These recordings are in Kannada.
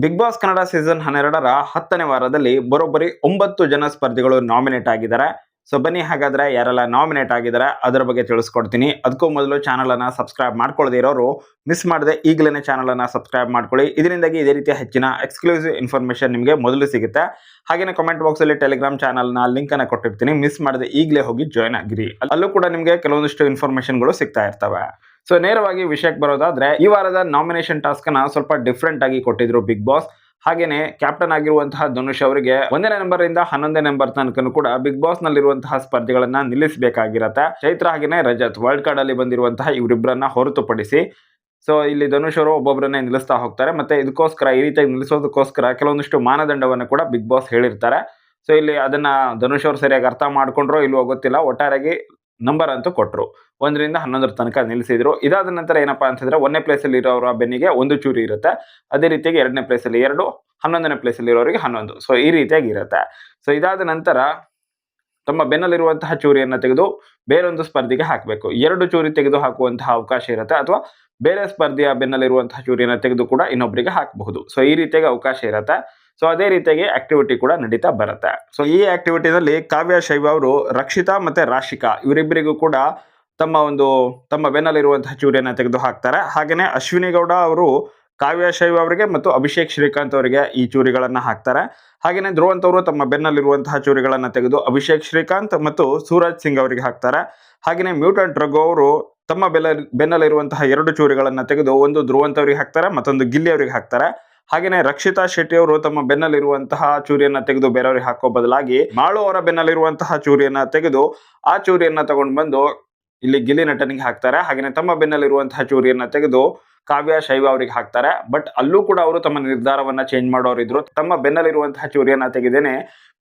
ಬಿಗ್ ಬಾಸ್ ಕನ್ನಡ ಸೀಸನ್ ಹನ್ನೆರಡರ ಹತ್ತನೇ ವಾರದಲ್ಲಿ ಬರೋಬ್ಬರಿ ಒಂಬತ್ತು ಜನ ಸ್ಪರ್ಧಿಗಳು ನಾಮಿನೇಟ್ ಆಗಿದ್ದಾರೆ. ಸೊ ಬನ್ನಿ ಹಾಗಾದ್ರೆ ಯಾರೆಲ್ಲ ನಾಮಿನೇಟ್ ಆಗಿದ್ದಾರೆ ಅದರ ಬಗ್ಗೆ ತಿಳಿಸ್ಕೊಡ್ತೀನಿ. ಅದಕ್ಕೂ ಮೊದಲು ಚಾನಲನ್ನು ಸಬ್ಸ್ಕ್ರೈಬ್ ಮಾಡ್ಕೊಳ್ಳದೆ ಇರೋರು, ಮಿಸ್ ಮಾಡದೆ ಈಗಲೇ ಚಾನಲನ್ನು ಸಬ್ಸ್ಕ್ರೈಬ್ ಮಾಡ್ಕೊಳ್ಳಿ. ಇದರಿಂದಾಗಿ ಇದೇ ರೀತಿಯ ಹೆಚ್ಚಿನ ಎಕ್ಸ್ಕ್ಲೂಸಿವ್ ಇನ್ಫಾರ್ಮೇಷನ್ ನಿಮಗೆ ಮೊದಲು ಸಿಗುತ್ತೆ. ಹಾಗೆಯೇ ಕಮೆಂಟ್ ಬಾಕ್ಸ್ ಅಲ್ಲಿ ಟೆಲಿಗ್ರಾಮ್ ಚಾನಲ್ನ ಲಿಂಕನ್ನು ಕೊಟ್ಟಿರ್ತೀನಿ. ಮಿಸ್ ಮಾಡದೆ ಈಗಲೇ ಹೋಗಿ ಜಾಯ್ನ್ ಆಗಿರಿ. ಅಲ್ಲೂ ಕೂಡ ನಿಮಗೆ ಕೆಲವೊಂದಿಷ್ಟು ಇನ್ಫಾರ್ಮೇಷನ್ಗಳು ಸಿಗ್ತಾ ಇರ್ತವೆ. ಸೊ ನೇರವಾಗಿ ವಿಷಯಕ್ಕೆ ಬರೋದಾದ್ರೆ, ಈ ವಾರದ ನಾಮಿನೇಷನ್ ಟಾಸ್ಕ್ನ ಸ್ವಲ್ಪ ಡಿಫ್ರೆಂಟ್ ಆಗಿ ಕೊಟ್ಟಿದ್ರು ಬಿಗ್ ಬಾಸ್ ಹಾಗೇನೆ ಕ್ಯಾಪ್ಟನ್ ಆಗಿರುವಂತಹ ಧನುಷ್ ಅವರಿಗೆ ಒಂದನೇ ನಂಬರ್ ಇಂದ ಹನ್ನೊಂದನೇ ನಂಬರ್ ತನಕ ಕೂಡ ಬಿಗ್ ಬಾಸ್ ನಲ್ಲಿರುವಂತಹ ಸ್ಪರ್ಧೆಗಳನ್ನ ನಿಲ್ಲಿಸಬೇಕಾಗಿರತ್ತೆ. ಚೈತ್ರ ಹಾಗೇನೆ ರಜತ್ ವರ್ಲ್ಡ್ ಕಾರ್ಡ್ ಅಲ್ಲಿ ಬಂದಿರುವಂತಹ ಇವರಿಬ್ಬರನ್ನ ಹೊರತುಪಡಿಸಿ. ಸೊ ಇಲ್ಲಿ ಧನುಷ್ ಅವರು ಒಬ್ಬೊಬ್ಬರನ್ನೇ ನಿಲ್ಲಿಸ್ತಾ ಹೋಗ್ತಾರೆ. ಮತ್ತೆ ಇದಕ್ಕೋಸ್ಕರ, ಈ ರೀತಿಯಾಗಿ ನಿಲ್ಲಿಸೋದಕ್ಕೋಸ್ಕರ ಕೆಲವೊಂದಿಷ್ಟು ಮಾನದಂಡವನ್ನು ಕೂಡ ಬಿಗ್ ಬಾಸ್ ಹೇಳಿರ್ತಾರೆ. ಸೊ ಇಲ್ಲಿ ಅದನ್ನ ಧನುಷ್ ಅವರು ಸರಿಯಾಗಿ ಅರ್ಥ ಮಾಡ್ಕೊಂಡ್ರೋ ಇಲ್ವೋ ಗೊತ್ತಿಲ್ಲ. ಒಟ್ಟಾರೆಯಾಗಿ ನಂಬರ್ ಅಂತೂ ಕೊಟ್ಟರು ಒಂದರಿಂದ ಹನ್ನೊಂದರ ತನಕ ನಿಲ್ಲಿಸಿದ್ರು. ಇದಾದ ನಂತರ ಏನಪ್ಪಾ ಅಂತಂದ್ರೆ ಒಂದನೇ ಪ್ಲೇಸ್ ಅಲ್ಲಿ ಇರೋರ ಬೆನ್ನಿಗೆ ಒಂದು ಚೂರಿ ಇರುತ್ತೆ. ಅದೇ ರೀತಿಯಾಗಿ ಎರಡನೇ ಪ್ಲೇಸಲ್ಲಿ ಎರಡು, ಹನ್ನೊಂದನೇ ಪ್ಲೇಸ್ ಅಲ್ಲಿ ಇರೋರಿಗೆ ಹನ್ನೊಂದು. ಸೊ ಈ ರೀತಿಯಾಗಿ ಇರುತ್ತೆ. ಸೊ ಇದಾದ ನಂತರ ತಮ್ಮ ಬೆನ್ನಲ್ಲಿರುವಂತಹ ಚೂರಿಯನ್ನು ತೆಗೆದು ಬೇರೊಂದು ಸ್ಪರ್ಧಿಗೆ ಹಾಕಬೇಕು. ಎರಡು ಚೂರಿ ತೆಗೆದು ಹಾಕುವಂತಹ ಅವಕಾಶ ಇರುತ್ತೆ ಅಥವಾ ಬೇರೆ ಸ್ಪರ್ಧೆಯ ಬೆನ್ನಲ್ಲಿರುವಂತಹ ಚೂರಿಯನ್ನು ತೆಗೆದು ಕೂಡ ಇನ್ನೊಬ್ಬರಿಗೆ ಹಾಕಬಹುದು. ಸೊ ಈ ರೀತಿಯಾಗಿ ಅವಕಾಶ ಇರುತ್ತೆ. ಸೊ ಅದೇ ರೀತಿಯಾಗಿ ಆಕ್ಟಿವಿಟಿ ಕೂಡ ನಡೀತಾ ಬರುತ್ತೆ. ಸೊ ಈ ಆಕ್ಟಿವಿಟಿನಲ್ಲಿ ಕಾವ್ಯ, ಶೈವ ಅವರು ರಕ್ಷಿತಾ ಮತ್ತೆ ರಾಶಿಕಾ ಇವರಿಬ್ಬರಿಗೂ ಕೂಡ ತಮ್ಮ ಒಂದು, ತಮ್ಮ ಬೆನ್ನಲ್ಲಿರುವಂತಹ ಚೂರಿಯನ್ನು ತೆಗೆದು ಹಾಕ್ತಾರೆ. ಹಾಗೆಯೇ ಅಶ್ವಿನಿ ಗೌಡ ಅವರು ಕಾವ್ಯ, ಶೈವ ಅವರಿಗೆ ಮತ್ತು ಅಭಿಷೇಕ್ ಶ್ರೀಕಾಂತ್ ಅವರಿಗೆ ಈ ಚೂರಿಗಳನ್ನ ಹಾಕ್ತಾರೆ. ಹಾಗೆಯೇ ಧ್ರುವಂತ್ ಅವರು ತಮ್ಮ ಬೆನ್ನಲ್ಲಿರುವಂತಹ ಚೂರಿಗಳನ್ನ ತೆಗೆದು ಅಭಿಷೇಕ್ ಶ್ರೀಕಾಂತ್ ಮತ್ತು ಸೂರಜ್ ಸಿಂಗ್ ಅವರಿಗೆ ಹಾಕ್ತಾರೆ. ಹಾಗೆಯೇ ಮ್ಯೂಟನ್ ರಘು ಅವರು ತಮ್ಮ ಬೆಲ್ಲ ಬೆನ್ನಲ್ಲಿರುವಂತಹ ಎರಡು ಚೂರಿಗಳನ್ನ ತೆಗೆದು ಒಂದು ಧ್ರುವಂತ ಅವರಿಗೆ ಹಾಕ್ತಾರೆ, ಮತ್ತೊಂದು ಗಿಲ್ಲಿ ಅವರಿಗೆ ಹಾಕ್ತಾರೆ. ಹಾಗೆಯೇ ರಕ್ಷಿತಾ ಶೆಟ್ಟಿ ಅವರು ತಮ್ಮ ಬೆನ್ನಲ್ಲಿರುವಂತಹ ಚೂರಿಯನ್ನ ತೆಗೆದು ಬೇರೆಯವರಿಗೆ ಹಾಕೋ ಬದಲಾಗಿ ಮಾಳು ಅವರ ಬೆನ್ನಲ್ಲಿರುವಂತಹ ಚೂರಿಯನ್ನ ತೆಗೆದು ಆ ಚೂರಿಯನ್ನ ತಗೊಂಡು ಬಂದು ಇಲ್ಲಿ ಗಿಲ್ಲಿ ನಟನಿಗೆ ಹಾಕ್ತಾರೆ. ಹಾಗೆಯೇ ತಮ್ಮ ಬೆನ್ನಲ್ಲಿರುವಂತಹ ಚೂರಿಯನ್ನ ತೆಗೆದು ಕಾವ್ಯ, ಶೈವ ಅವರಿಗೆ ಹಾಕ್ತಾರೆ. ಬಟ್ ಅಲ್ಲೂ ಕೂಡ ಅವರು ತಮ್ಮ ನಿರ್ಧಾರವನ್ನ ಚೇಂಜ್ ಮಾಡೋರಿದ್ರು. ತಮ್ಮ ಬೆನ್ನಲ್ಲಿರುವಂತಹ ಚೂರಿಯನ್ನ ತೆಗೆದೇನೆ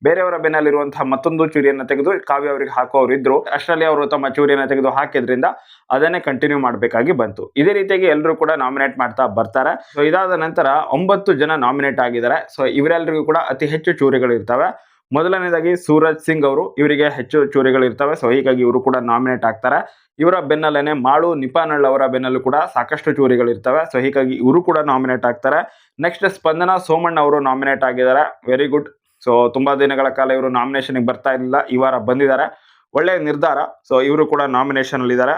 ಬೇರೆಯವರ ಬೆನ್ನಲ್ಲಿರುವಂತಹ ಮತ್ತೊಂದು ಚೂರಿಯನ್ನ ತೆಗೆದು ಕಾವ್ಯ ಅವರಿಗೆ ಹಾಕೋರಿದ್ರು ಅಷ್ಟರಲ್ಲಿ ಅವರು ತಮ್ಮ ಚೂರಿಯನ್ನ ತೆಗೆದು ಹಾಕಿದ್ರಿಂದ ಅದನ್ನೇ ಕಂಟಿನ್ಯೂ ಮಾಡಬೇಕಾಗಿ ಬಂತು. ಇದೇ ರೀತಿಯಾಗಿ ಎಲ್ಲರೂ ಕೂಡ ನಾಮಿನೇಟ್ ಮಾಡ್ತಾ ಬರ್ತಾರೆ. ಸೊ ಇದಾದ ನಂತರ ಒಂಬತ್ತು ಜನ ನಾಮಿನೇಟ್ ಆಗಿದ್ದಾರೆ. ಸೊ ಇವರೆಲ್ಲರಿಗೂ ಕೂಡ ಅತಿ ಹೆಚ್ಚು ಚೂರಿಗಳು ಇರ್ತವೆ. ಮೊದಲನೇದಾಗಿ ಸೂರಜ್ ಸಿಂಗ್ ಅವರು, ಇವರಿಗೆ ಹೆಚ್ಚು ಚೂರಿಗಳು ಇರ್ತವೆ ಸೊ ಹೀಗಾಗಿ ಇವರು ಕೂಡ ನಾಮಿನೇಟ್ ಆಗ್ತಾರೆ. ಇವರ ಬೆನ್ನಲ್ಲೇನೆ ಮಾಳು ನಿಪಾನಳ್ ಅವರ ಬೆನ್ನಲ್ಲೂ ಕೂಡ ಸಾಕಷ್ಟು ಚೂರಿಗಳು ಇರ್ತವೆ ಸೊ ಹೀಗಾಗಿ ಇವರು ಕೂಡ ನಾಮಿನೇಟ್ ಆಗ್ತಾರೆ. ನೆಕ್ಸ್ಟ್ ಸ್ಪಂದನ ಸೋಮಣ್ಣ ಅವರು ನಾಮಿನೇಟ್ ಆಗಿದ್ದಾರೆ ವೆರಿ ಗುಡ್ ಸೊ ತುಂಬಾ ದಿನಗಳ ಕಾಲ ಇವರು ನಾಮಿನೇಷನ್ಗೆ ಬರ್ತಾ ಇರಲಿಲ್ಲ, ಈ ವಾರ ಬಂದಿದ್ದಾರೆ. ಒಳ್ಳೆಯ ನಿರ್ಧಾರ ಸೊ ಇವರು ಕೂಡ ನಾಮಿನೇಷನ್ ಇದ್ದಾರೆ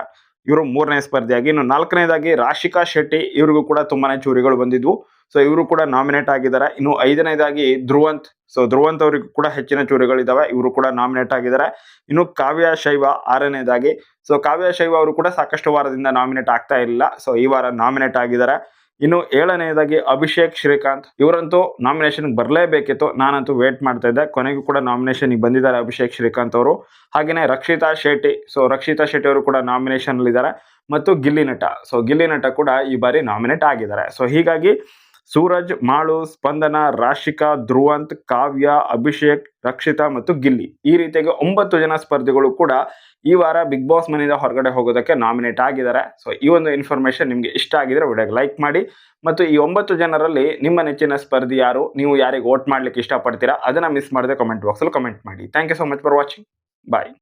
ಇವರು ಮೂರನೇ ಸ್ಪರ್ಧೆಯಾಗಿ, ಇನ್ನು ನಾಲ್ಕನೇದಾಗಿ ರಾಶಿಕಾ ಶೆಟ್ಟಿ, ಇವ್ರಿಗೂ ಕೂಡ ತುಂಬಾನೇ ಚೂರಿಗಳು ಬಂದಿದ್ವು. ಸೊ ಇವರು ಕೂಡ ನಾಮಿನೇಟ್ ಆಗಿದ್ದಾರೆ ಇನ್ನು ಐದನೇದಾಗಿ ಧ್ರುವಂತ್. ಸೊ ಧ್ರುವಂತ್ ಅವರಿಗೂ ಕೂಡ ಹೆಚ್ಚಿನ ಚೂರುಗಳಿದ್ದಾವೆ ಇವರು ಕೂಡ ನಾಮಿನೇಟ್ ಆಗಿದ್ದಾರೆ ಇನ್ನು ಕಾವ್ಯ ಶೈವ ಆರನೇದಾಗಿ. ಸೊ ಕಾವ್ಯ ಶೈವ ಅವರು ಕೂಡ ಸಾಕಷ್ಟು ವಾರದಿಂದ ನಾಮಿನೇಟ್ ಆಗ್ತಾ ಇಲ್ಲ. ಸೊ ಈ ವಾರ ನಾಮಿನೇಟ್ ಆಗಿದ್ದಾರೆ ಇನ್ನು ಏಳನೆಯದಾಗಿ ಅಭಿಷೇಕ್ ಶ್ರೀಕಾಂತ್. ಇವರಂತೂ ನಾಮಿನೇಷನ್ ಬರಲೇಬೇಕಿತ್ತು. ನಾನಂತೂ ವೇಟ್ ಮಾಡ್ತಾ ಇದ್ದೆ. ಕೊನೆಗೂ ಕೂಡ ನಾಮಿನೇಷನ್ಗೆ ಬಂದಿದ್ದಾರೆ ಅಭಿಷೇಕ್ ಶ್ರೀಕಾಂತ್ ಅವರು. ಹಾಗೆಯೇ ರಕ್ಷಿತಾ ಶೆಟ್ಟಿ. ಸೊ ರಕ್ಷಿತಾ ಶೆಟ್ಟಿ ಅವರು ಕೂಡ ನಾಮಿನೇಷನ್ ಇದ್ದಾರೆ ಮತ್ತು ಗಿಲ್ಲಿ ನಟ. ಸೊ ಗಿಲ್ಲಿ ನಟ ಕೂಡ ಈ ಬಾರಿ ನಾಮಿನೇಟ್ ಆಗಿದ್ದಾರೆ. ಸೊ ಹೀಗಾಗಿ ಸೂರಜ್, ಮಾಳು, ಸ್ಪಂದನ, ರಾಶಿಕಾ, ಧ್ರುವಂತ್, ಕಾವ್ಯ, ಅಭಿಷೇಕ್, ರಕ್ಷಿತಾ ಮತ್ತು ಗಿಲ್ಲಿ. ಈ ರೀತಿಯಾಗಿ ಒಂಬತ್ತು ಜನ ಸ್ಪರ್ಧಿಗಳು ಕೂಡ ಈ ವಾರ ಬಿಗ್ ಬಾಸ್ ಮನೆಯಿಂದ ಹೊರಗಡೆ ಹೋಗೋದಕ್ಕೆ ನಾಮಿನೇಟ್ ಆಗಿದ್ದಾರೆ. ಸೊ ಈ ಒಂದು ಇನ್ಫಾರ್ಮೇಶನ್ ನಿಮಗೆ ಇಷ್ಟ ಆಗಿದ್ರೆ ವಿಡಿಯೋಗೆ ಲೈಕ್ ಮಾಡಿ. ಮತ್ತು ಈ ಒಂಬತ್ತು ಜನರಲ್ಲಿ ನಿಮ್ಮ ನೆಚ್ಚಿನ ಸ್ಪರ್ಧಿ ಯಾರು? ನೀವು ಯಾರಿಗೆ ವೋಟ್ ಮಾಡ್ಲಿಕ್ಕೆ ಇಷ್ಟಪಡ್ತೀರಾ? ಅದನ್ನ ಮಿಸ್ ಮಾಡದೆ ಕಮೆಂಟ್ ಬಾಕ್ಸಲ್ಲಿ ಕಮೆಂಟ್ ಮಾಡಿ. Thank you so much for watching bye